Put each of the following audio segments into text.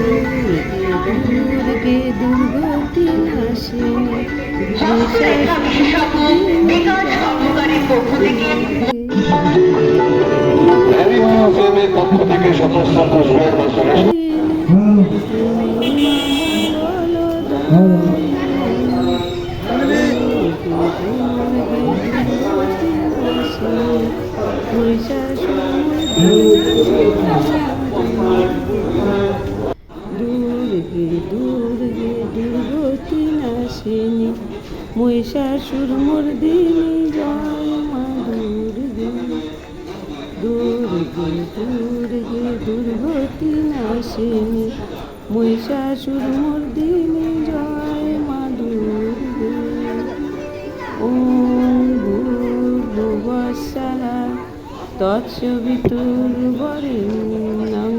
দুর্গে দুর্গতি প্রেমের পক্ষ থেকে বছরে দুর্গে দুর্গে দুর্গতি নাশিনী মহিষাসুর মর্দিনী, জয় মা দুর্গে। দুর্গে দুর্গে দুর্গতি নাশিনী মহিষাসুর মর্দিনী, জয় মা দুর্গে। ওম ভূর্ভুবস্সরা তৎসবিতুর্বরেণ্যং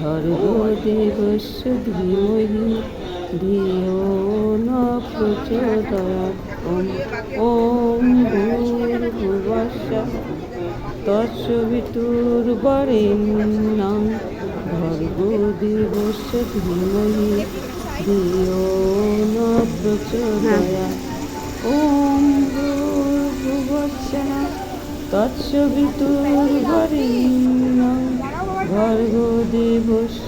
ভর্গো দেবস্য ধীমহি ধিও ন প্রচোদয়াৎ ওম ভূর্ভুবশ তস্য পিতুর্বরেণ্যং ভর্গো দেবস্য ধীমহি ধিও ন প্রচোদয়াৎ ওম ভূর্ভুবস্য তৎসবিতুর্বরেণ্যং ভর্গো দেবস্য